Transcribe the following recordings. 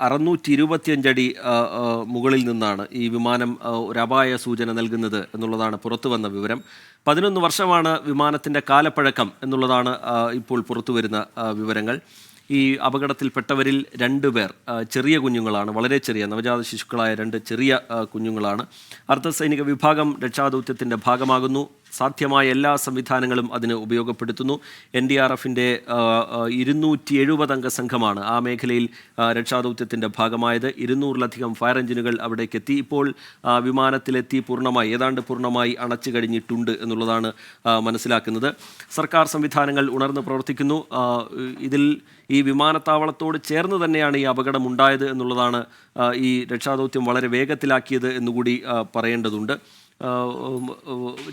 അറുന്നൂറ്റി ഇരുപത്തിയഞ്ചടി മുകളിൽ നിന്നാണ് ഈ വിമാനം ഒരു അപായ സൂചന നൽകുന്നത് എന്നുള്ളതാണ് പുറത്തു വന്ന വിവരം. പതിനൊന്ന് വർഷമാണ് വിമാനത്തിന്റെ കാലപ്പഴക്കം എന്നുള്ളതാണ് ഇപ്പോൾ പുറത്തു വരുന്ന വിവരങ്ങൾ. ഈ അപകടത്തിൽപ്പെട്ടവരിൽ രണ്ടുപേർ പേർ ചെറിയ കുഞ്ഞുങ്ങളാണ് വളരെ ചെറിയ നവജാത ശിശുക്കളായ രണ്ട് ചെറിയ കുഞ്ഞുങ്ങളാണ്. അർദ്ധസൈനിക വിഭാഗം രക്ഷാദൗത്യത്തിന്റെ ഭാഗമാകുന്നു. സാധ്യമായ എല്ലാ സംവിധാനങ്ങളും അതിന് ഉപയോഗപ്പെടുത്തുന്നു. എൻ ഡി ആർ എഫിന്റെ ഇരുന്നൂറ്റി എഴുപത് അംഗ സംഘമാണ് ആ മേഖലയിൽ രക്ഷാദൗത്യത്തിന്റെ ഭാഗമായത്. ഇരുന്നൂറിലധികം ഫയർ എഞ്ചിനുകൾ അവിടേക്ക് എത്തി. ഇപ്പോൾ വിമാനത്തിലെത്തി പൂർണമായി ഏതാണ്ട് പൂർണമായി അണച്ചു കഴിഞ്ഞിട്ടുണ്ട് എന്നുള്ളതാണ് മനസ്സിലാക്കുന്നത്. സർക്കാർ സംവിധാനങ്ങൾ ഉണർന്ന് പ്രവർത്തിക്കുന്നു. ഇതിൽ ഈ വിമാനത്താവളത്തോട് ചേർന്ന് തന്നെയാണ് ഈ അപകടം ഉണ്ടായത് എന്നുള്ളതാണ് ഈ രക്ഷാദൗത്യം വളരെ വേഗത്തിലാക്കിയത് എന്നുകൂടി പറയേണ്ടതുണ്ട്.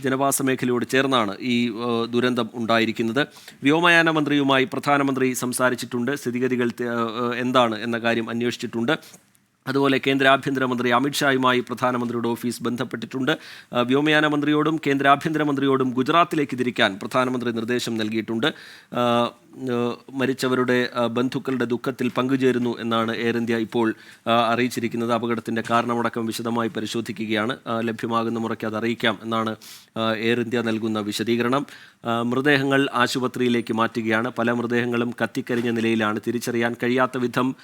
ജനവാസ മേഖലയോട് ചേർന്നാണ് ഈ ദുരന്തം ഉണ്ടായിരിക്കുന്നത്. വ്യോമയാന മന്ത്രിയുമായി പ്രധാനമന്ത്രി സംസാരിച്ചിട്ടുണ്ട്. സ്ഥിതിഗതികൾ എന്താണ് എന്ന കാര്യം അന്വേഷിച്ചിട്ടുണ്ട്. അതുപോലെ കേന്ദ്ര ആഭ്യന്തരമന്ത്രി അമിത്ഷായുമായി പ്രധാനമന്ത്രിയുടെ ഓഫീസ് ബന്ധപ്പെട്ടിട്ടുണ്ട്. വ്യോമയാന മന്ത്രിയോടും കേന്ദ്ര ആഭ്യന്തരമന്ത്രിയോടും ഗുജറാത്തിലേക്ക് തിരിക്കാൻ പ്രധാനമന്ത്രി നിർദ്ദേശം നൽകിയിട്ടുണ്ട്. മരിച്ചവരുടെ ബന്ധുക്കളുടെ ദുഃഖത്തിൽ പങ്കുചേരുന്നു എന്നാണ് എയർ ഇന്ത്യ ഇപ്പോൾ അറിയിച്ചിരിക്കുന്നത്. അപകടത്തിന്റെ കാരണമടക്കം വിശദമായി പരിശോധിക്കുകയാണ്. ലഭ്യമാകുന്ന മുറയ്ക്ക് അത് അറിയിക്കാം എന്നാണ് എയർ ഇന്ത്യ നൽകുന്ന വിശദീകരണം. മൃതദേഹങ്ങൾ ആശുപത്രിയിലേക്ക് മാറ്റുകയാണ്. പല മൃതദേഹങ്ങളും കത്തിക്കരിഞ്ഞ നിലയിലാണ്. തിരിച്ചറിയാൻ കഴിയാത്ത വിധം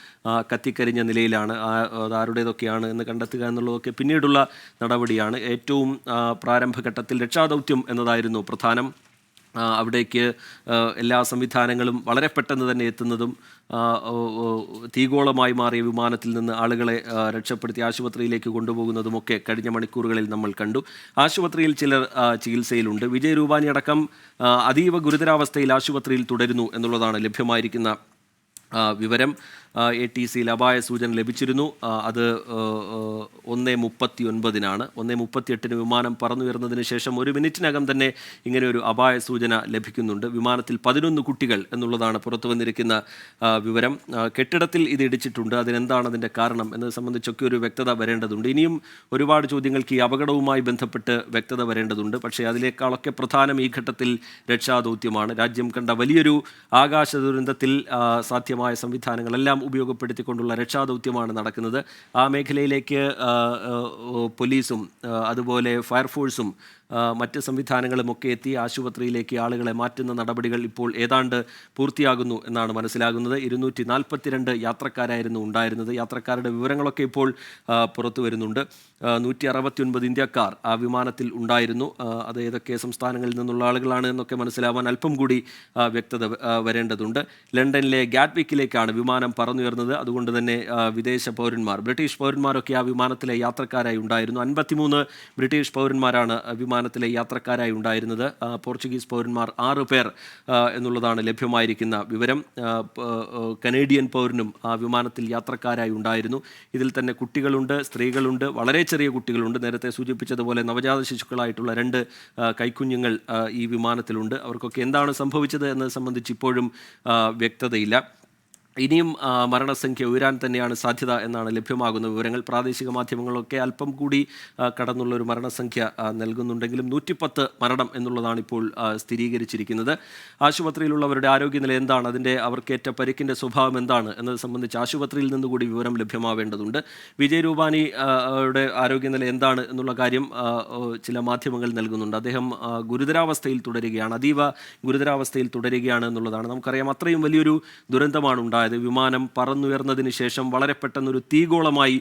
കത്തിക്കരിഞ്ഞ നിലയിലാണ്. ആരുടേതൊക്കെയാണ് എന്ന് കണ്ടെത്തുക എന്നുള്ളതൊക്കെ പിന്നീടുള്ള നടപടിയാണ്. ഏറ്റവും പ്രാരംഭഘട്ടത്തിൽ രക്ഷാദൗത്യം എന്നതായിരുന്നു പ്രധാനം. അവിടേക്ക് എല്ലാ സംവിധാനങ്ങളും വളരെ പെട്ടെന്ന് തന്നെ എത്തുന്നതും തീഗോളമായി മാറിയ വിമാനത്തിൽ നിന്ന് ആളുകളെ രക്ഷപ്പെടുത്തി ആശുപത്രിയിലേക്ക് കൊണ്ടുപോകുന്നതുമൊക്കെ കഴിഞ്ഞ മണിക്കൂറുകളിൽ നമ്മൾ കണ്ടു. ആശുപത്രിയിൽ ചിലർ ചികിത്സയിലുണ്ട്. വിജയ് രൂപാനി അടക്കം അതീവ ഗുരുതരാവസ്ഥയിൽ ആശുപത്രിയിൽ തുടരുന്നു എന്നുള്ളതാണ് ലഭ്യമായിരിക്കുന്ന വിവരം എ ടി സിയിൽ അപായ സൂചന ലഭിച്ചിരുന്നു. അത് ഒന്ന് മുപ്പത്തി ഒൻപതിനാണ് ഒന്ന് മുപ്പത്തിയെട്ടിന് വിമാനം പറന്നുയർന്നതിന് ശേഷം ഒരു മിനിറ്റിനകം തന്നെ ഇങ്ങനെ ഒരു അപായ സൂചന ലഭിക്കുന്നുണ്ട്. വിമാനത്തിൽ പതിനൊന്ന് കുട്ടികൾ എന്നുള്ളതാണ് പുറത്തു വന്നിരിക്കുന്ന വിവരം. കെട്ടിടത്തിൽ ഇത് ഇടിച്ചിട്ടുണ്ട്. അതിനെന്താണ് അതിന്റെ കാരണം എന്നത് സംബന്ധിച്ചൊക്കെ ഒരു വ്യക്തത വരേണ്ടതുണ്ട്. ഇനിയും ഒരുപാട് ചോദ്യങ്ങൾക്ക് ഈ അപകടവുമായി ബന്ധപ്പെട്ട് വ്യക്തത വരേണ്ടതുണ്ട്. പക്ഷേ അതിനേക്കാളൊക്കെ പ്രധാനം ഈ ഘട്ടത്തിൽ രക്ഷാദൗത്യമാണ്. രാജ്യം കണ്ട വലിയൊരു ആകാശ ദുരന്തത്തിൽ ആ, സാധ്യമായ സംവിധാനങ്ങളെല്ലാം ഉപയോഗപ്പെടുത്തിക്കൊണ്ടുള്ള രക്ഷാദൗത്യമാണ് നടക്കുന്നത്. ആ മേഖലയിലേക്ക് പോലീസും അതുപോലെ ഫയർഫോഴ്സും മറ്റ് സംവിധാനങ്ങളുമൊക്കെ എത്തി ആശുപത്രിയിലേക്ക് ആളുകളെ മാറ്റുന്ന നടപടികൾ ഇപ്പോൾ ഏതാണ്ട് പൂർത്തിയാകുന്നു എന്നാണ് മനസ്സിലാകുന്നത്. ഇരുന്നൂറ്റി നാൽപ്പത്തിരണ്ട് യാത്രക്കാരായിരുന്നു ഉണ്ടായിരുന്നത്. യാത്രക്കാരുടെ വിവരങ്ങളൊക്കെ ഇപ്പോൾ പുറത്തു വരുന്നുണ്ട്. നൂറ്റി അറുപത്തി ഒൻപത് ഇന്ത്യക്കാർ ആ വിമാനത്തിൽ ഉണ്ടായിരുന്നു. അത് ഏതൊക്കെ സംസ്ഥാനങ്ങളിൽ നിന്നുള്ള ആളുകളാണ് എന്നൊക്കെ മനസ്സിലാവാൻ അല്പം കൂടി വ്യക്തത വരേണ്ടതുണ്ട്. ലണ്ടനിലെ ഗാറ്റ്വിക്കിലേക്കാണ് വിമാനം പറന്നുയർന്നത്. അതുകൊണ്ട് തന്നെ വിദേശ പൗരന്മാർ ബ്രിട്ടീഷ് പൗരന്മാരൊക്കെ ആ വിമാനത്തിലെ യാത്രക്കാരായി ഉണ്ടായിരുന്നു. അൻപത്തിമൂന്ന് ബ്രിട്ടീഷ് പൗരന്മാരാണ് ആ വിമാനത്തിലെ യാത്രക്കാരായി ഉണ്ടായിരുന്നത് പോർച്ചുഗീസ് പൗരന്മാർ ആറ് പേർ എന്നുള്ളതാണ് ലഭ്യമായിരിക്കുന്ന വിവരം. കനേഡിയൻ പൗരനും ആ വിമാനത്തിൽ യാത്രക്കാരായി ഉണ്ടായിരുന്നു. ഇതിൽ തന്നെ കുട്ടികളുണ്ട് സ്ത്രീകളുണ്ട് വളരെ ചെറിയ കുട്ടികളുണ്ട്. നേരത്തെ സൂചിപ്പിച്ചതുപോലെ നവജാത ശിശുക്കളായിട്ടുള്ള രണ്ട് കൈക്കുഞ്ഞുങ്ങൾ ഈ വിമാനത്തിലുണ്ട്. അവർക്കൊക്കെ എന്താണ് സംഭവിച്ചത് എന്നത് സംബന്ധിച്ച് ഇപ്പോഴും വ്യക്തതയില്ല. ഇനിയും മരണസംഖ്യ ഉയരാൻ തന്നെയാണ് സാധ്യത എന്നാണ് ലഭ്യമാകുന്ന വിവരങ്ങൾ. പ്രാദേശിക മാധ്യമങ്ങളൊക്കെ അല്പം കൂടി കടന്നുള്ള ഒരു മരണസംഖ്യ നൽകുന്നുണ്ടെങ്കിലും നൂറ്റിപ്പത്ത് മരണം എന്നുള്ളതാണ് ഇപ്പോൾ സ്ഥിരീകരിച്ചിരിക്കുന്നത്. ആശുപത്രിയിലുള്ളവരുടെ ആരോഗ്യനില എന്താണ്? അതിന്റെ അവർക്കേറ്റ പരിക്കിന്റെ സ്വഭാവം എന്താണ്? എന്നത് സംബന്ധിച്ച് ആശുപത്രിയിൽ നിന്നുകൂടി വിവരം ലഭ്യമാവേണ്ടതുണ്ട്. വിജയ് രൂപാനിയുടെ യുടെ ആരോഗ്യനില എന്താണ് എന്നുള്ള കാര്യം ചില മാധ്യമങ്ങൾ നൽകുന്നുണ്ട്. അദ്ദേഹം ഗുരുതരാവസ്ഥയിൽ തുടരുകയാണ് അതീവ ഗുരുതരാവസ്ഥയിൽ തുടരുകയാണ് എന്നുള്ളതാണ്. നമുക്കറിയാം അത്രയും വലിയൊരു ദുരന്തമാണ് ഉണ്ടായത് വിമാനം പറന്നുയർന്നതിന് ശേഷം വളരെ പെട്ടെന്നൊരു തീഗോളമായി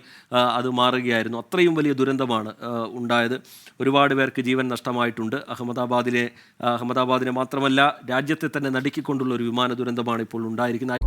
അത് മാറുകയായിരുന്നു. അത്രയും വലിയ ദുരന്തമാണ് ഉണ്ടായത്. ഒരുപാട് പേർക്ക് ജീവൻ നഷ്ടമായിട്ടുണ്ട്. അഹമ്മദാബാദിലെ അഹമ്മദാബാദിനെ മാത്രമല്ല രാജ്യത്തെ തന്നെ നടുക്കിക്കൊണ്ടുള്ള ഒരു വിമാന ദുരന്തമാണ് ഇപ്പോൾ ഉണ്ടായിരിക്കുന്നത്.